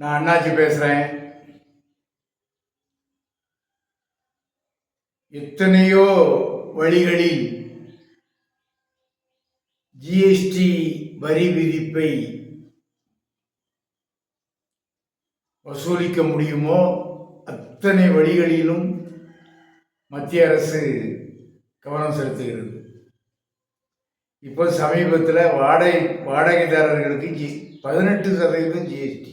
நான் அண்ணாச்சி பேசுகிறேன் எத்தனையோ வழிகளில் ஜிஎஸ்டி வரி விதிப்பை வசூலிக்க முடியுமோ? அத்தனை வழிகளிலும் மத்திய அரசு கவனம் செலுத்துகிறது. இப்போ சமீபத்தில் வாடகை வாடகைதாரர்களுக்கு ஜி பதினெட்டு சதவீதம் ஜிஎஸ்டி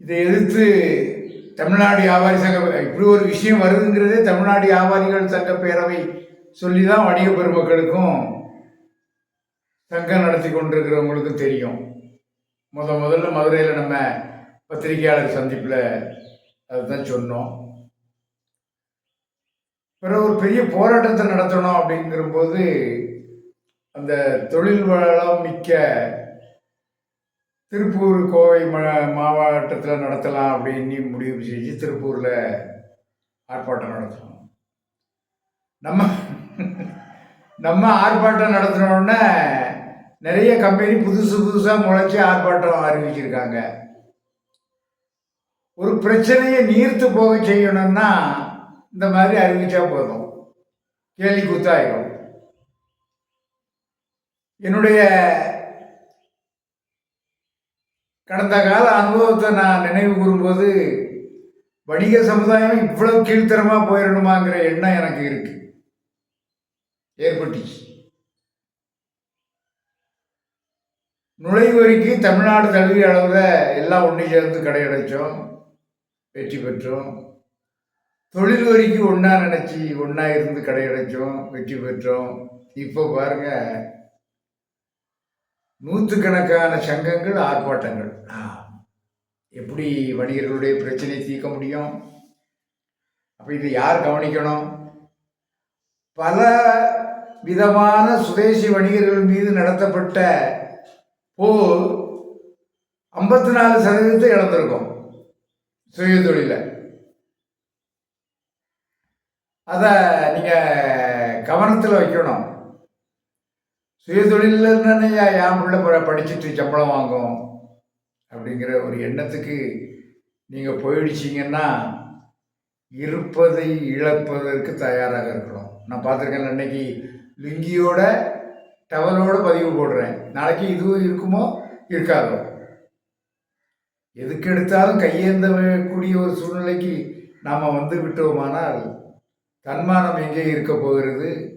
இதை எதிர்த்து தமிழ்நாடு வியாபாரி சங்க இப்படி ஒரு விஷயம் வருதுங்கிறதே தமிழ்நாடு வியாபாரிகள் சங்க பேரவை சொல்லி தான் வணிக பெருமக்களுக்கும் சங்கம் நடத்தி கொண்டிருக்கிறவங்களுக்கும் தெரியும். முத முதல்ல மதுரையில் நம்ம பத்திரிகையாளர் சந்திப்பில் அதுதான் சொன்னோம். பிறகு ஒரு பெரிய போராட்டத்தை நடத்தணும் அப்படிங்கிறபோது அந்த தொழில் வளம் மிக்க திருப்பூர் கோவை ம மாவட்டத்தில் நடத்தலாம் அப்படின்னு முடிவு செஞ்சு திருப்பூரில் ஆர்ப்பாட்டம் நடத்தணும். நம்ம நம்ம ஆர்ப்பாட்டம் நடத்தினோடனே நிறைய கம்பெனி புதுசு புதுசாக முளைச்சி ஆர்ப்பாட்டம் அறிவிச்சிருக்காங்க. ஒரு பிரச்சனையை நீர்த்து போக செய்யணும்னா இந்த மாதிரி அறிவிச்சா போதும். கேள்வி குத்தாயிடும். என்னுடைய கடந்த கால அனுபவத்தை நான் நினைவு கூறும்போது வணிக சமுதாயம் இவ்வளவு கீழ்த்தரமாக போயிடணுமாங்கிற எண்ணம் எனக்கு இருக்கு. ஏற்பட்டுச்சு. நுழைவரிக்கு தமிழ்நாடு தழுவிய அளவில் எல்லாம் ஒன்று சேர்ந்து கடையடைச்சோம் வெற்றி பெற்றோம். தொழில் வரிக்கு ஒன்றா நினச்சி ஒன்றா இருந்து கடையடைச்சோம் வெற்றி பெற்றோம். இப்போ பாருங்கள் நூற்றுக்கணக்கான சங்கங்கள் ஆர்ப்பாட்டங்கள். ஆ, எப்படி வணிகர்களுடைய பிரச்சனையை தீர்க்க முடியும்? அப்போ இது யார் கவனிக்கணும்? பல விதமான சுதேசி வணிகர்கள் மீது நடத்தப்பட்ட போர் ஐம்பத்தி நாலு சதவீதத்தை இழந்திருக்கும் சுய தொழிலை. அதை நீங்கள் கவனத்தில் வைக்கணும். சுய தொழில்னு என் பிள்ளை ப- படிச்சுட்டு சம்பளம் வாங்கும் அப்படிங்கிற ஒரு எண்ணத்துக்கு நீங்கள் போயிடுச்சிங்கன்னா இருப்பதை இழப்பதற்கு தயாராக இருக்கணும். நான் பார்த்துருக்கேன் அன்னைக்கு லுங்கியோட டவலோட பதிவு போடுறேன். நாளைக்கு இதுவும் இருக்குமோ இருக்காதோ? எதுக்கு எடுத்தாலும் கையேந்த கூடிய ஒரு சூழ்நிலைக்கு நாம் வந்து விட்டோமானால் தன்மானம் எங்கே இருக்க போகிறது?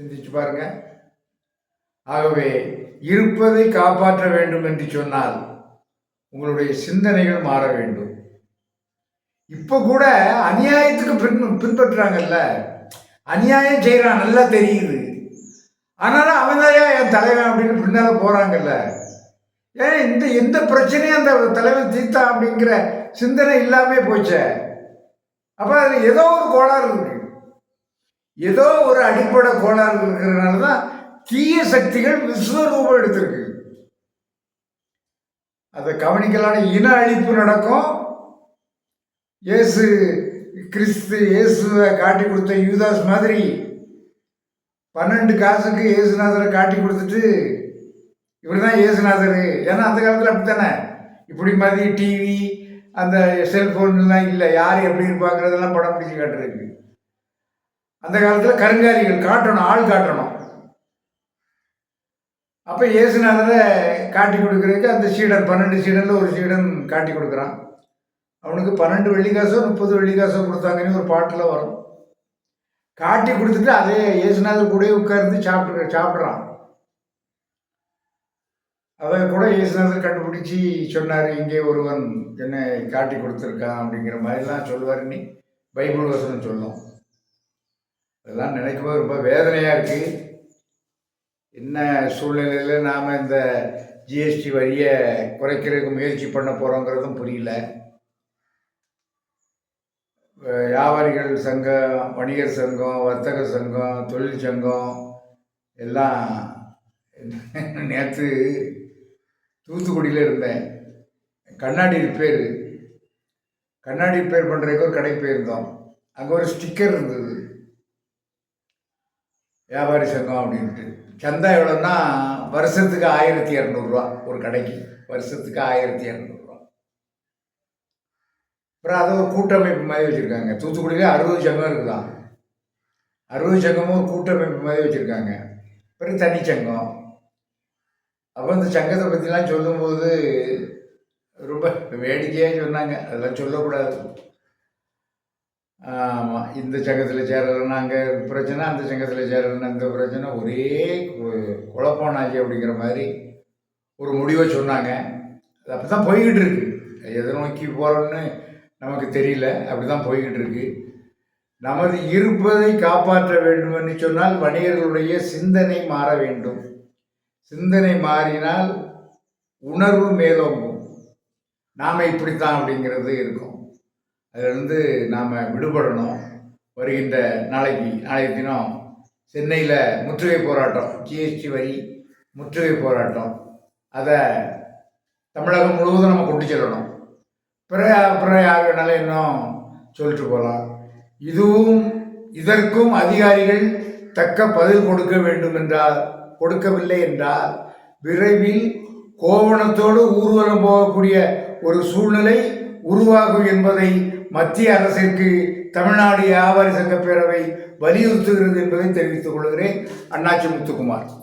சிந்திச்சு பாருங்க. ஆகவே இருப்பதை காப்பாற்ற வேண்டும் என்று சொன்னால் உங்களுடைய சிந்தனைகள் மாற வேண்டும். இப்போ கூட அநியாயத்துக்கு பின் பின்பற்றுறாங்கல்ல? அநியாயம் செய்கிறான் நல்லா தெரியுது. ஆனாலும் அவன் என் தலைவன் அப்படின்னு பின்னால் போகிறாங்கல்ல ஏன் இந்த எந்த பிரச்சனையும் அந்த தலைவன் தீர்த்தான் அப்படிங்கிற சிந்தனை இல்லாமே போச்சே. அப்போ அது ஏதோ ஒரு கோளாறு இருக்கு. ஏதோ ஒரு அடிப்படை கோளாறு இருக்கிறதுனால தான் தீய சக்திகள் விஸ்வரூபம் எடுத்திருக்கு. அதை கவனிக்கலான இன அழிப்பு நடக்கும். இயேசு கிறிஸ்து இயேசுவை காட்டி கொடுத்த யூதாஸ் மாதிரி பன்னெண்டு காசுக்கு இயேசுநாதரை காட்டி கொடுத்துட்டு இவர் தான் இயேசுநாதர். ஏன்னா அந்த காலத்தில் அப்படித்தானே? இப்படி மாதிரி டிவி அந்த செல்ஃபோன்லாம் இல்லை. யார் எப்படி இருப்பாங்கிறதெல்லாம் படம் பிடிச்சி காட்டுறதுக்கு. அந்த காலத்தில் கருங்காரிகள் காட்டணும் ஆள் காட்டணும். அப்போ இயேசுநாதரை காட்டி கொடுக்குறதுக்கு அந்த சீடன் பன்னெண்டு சீடனில் ஒரு சீடன் காட்டி கொடுக்குறான். அவனுக்கு பன்னெண்டு வெள்ளிக்காசோ முப்பது வெள்ளிக்காசோ கொடுத்தாங்கன்னு ஒரு பாட்டில் வரும். காட்டி கொடுத்துட்டு அதே இயேசுநாதர் கூடயே உட்கார்ந்து சாப்பிட்டு சாப்பிட்றான். அதை கூட இயேசுநாதர் கண்டுபிடிச்சி சொன்னார் இங்கே ஒருவன் என்னை காட்டி கொடுத்துருக்கான் அப்படிங்கிற மாதிரிலாம் சொல்லுவார். நீ பைபிள் வசனம் சொல்லும். அதெல்லாம் நினைக்கும்போது ரொம்ப வேதனையாக இருக்குது என்ன சூழ்நிலையில் நாம் இந்த ஜிஎஸ்டி வரியை குறைக்கிறதுக்கு முயற்சி பண்ண போகிறோங்கிறதும் புரியல. வியாபாரிகள் சங்கம் வணிகர் சங்கம் வர்த்தக சங்கம் தொழில் சங்கம் எல்லாம் நேற்று தூத்துக்குடியில் இருந்தேன். கண்ணாடி ரிப்பேர் கண்ணாடி ரிப்பேர் பண்ணுறதுக்கு ஒரு கடைக்கு போயிருந்தோம். அங்கே ஒரு ஸ்டிக்கர் இருந்தது. வியாபாரி சங்கம் அப்படின்ட்டு. சந்தா எவ்வளோன்னா வருஷத்துக்கு ஆயிரத்தி இரநூறுவா ஒரு கடைக்கு. வருஷத்துக்கு ஆயிரத்தி இரநூறுவா. அப்புறம் அது ஒரு கூட்டமைப்பு மாதிரி வச்சுருக்காங்க. தூத்துக்குடியில் அறுபது சங்கம் இருக்குதான் அறுபது சங்கமும் ஒரு கூட்டமைப்பு மாதிரி வச்சுருக்காங்க. அப்புறம் தனிச்சங்கம் அப்போ இந்த சங்கத்தை பற்றிலாம் சொல்லும்போது ரொம்ப வேடிக்கையாக சொன்னாங்க. அதெல்லாம் சொல்லக்கூடாது. இந்த சங்கத்தில் சேரலைன்னா அங்கே பிரச்சனை அந்த சங்கத்தில் சேரலைன்னா இந்த பிரச்சனை. ஒரே குழப்பம்னாச்சு அப்படிங்கிற மாதிரி ஒரு முடிவை சொன்னாங்க. அது அப்படி தான் போய்கிட்டு இருக்கு. எதை நோக்கி போகிறோன்னு நமக்கு தெரியல. அப்படி தான் போய்கிட்டு இருக்கு. நமது இருப்பதை காப்பாற்ற வேண்டும் என்று சொன்னால் வணிகர்களுடைய சிந்தனை மாற வேண்டும். சிந்தனை மாறினால் உணர்வு மேலோங்கும். நாம் இப்படித்தான் அப்படிங்கிறது இருக்கும். அதிலிருந்து நாம் விடுபடணும். வருகின்ற நாளைக்கு நாளைய தினம் சென்னையில் முற்றுகை போராட்டம் ஜிஎஸ்டி வரி முற்றுகை போராட்டம். அதை தமிழகம் முழுவதும் நம்ம கொண்டு செல்லணும். பிற பிற யார் வேணாலும் இன்னும் சொல்லிட்டு போகலாம். இதுவும் இதற்கும் அதிகாரிகள் தக்க பதில் கொடுக்க வேண்டும் என்றால் கொடுக்கவில்லை என்றால் விரைவில் கோவணத்தோடு ஊர்வலம் போகக்கூடிய ஒரு சூழ்நிலை உருவாகும் என்பதை மத்திய அரசிற்கு தமிழ்நாடு வியாபாரி சங்க பேரவை வலியுறுத்துகிறது என்பதை தெரிவித்துக் கொள்கிறேன். அண்ணாச்சி முத்துக்குமார்.